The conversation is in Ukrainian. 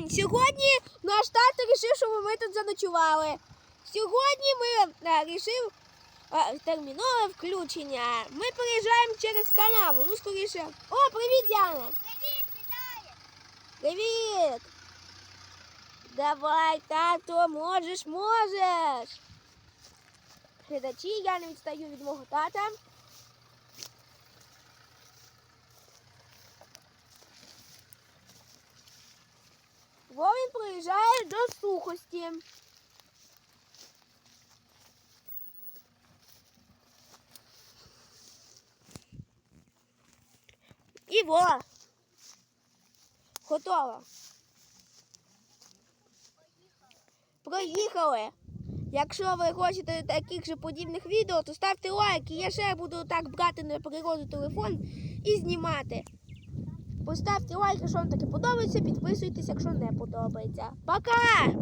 день! Сьогодні наш тато вирішив, щоб ми тут заночували. Сьогодні ми вирішив термінове включення. Ми переїжджаємо через канаву. Ну, скоріше. О, привіт, Діана! Привіт, вітаю! Привіт! Давай, тато, можеш, можеш. Глядачі, я не відстаю від мого тата. Бо він приїжджає до сухості. І во! Готово. Проїхали. Якщо ви хочете таких же подібних відео, то ставте лайк. Я ще буду так брати на природу телефон і знімати. Поставте лайк, якщо вам таке подобається, підписуйтесь, якщо не подобається. Пока!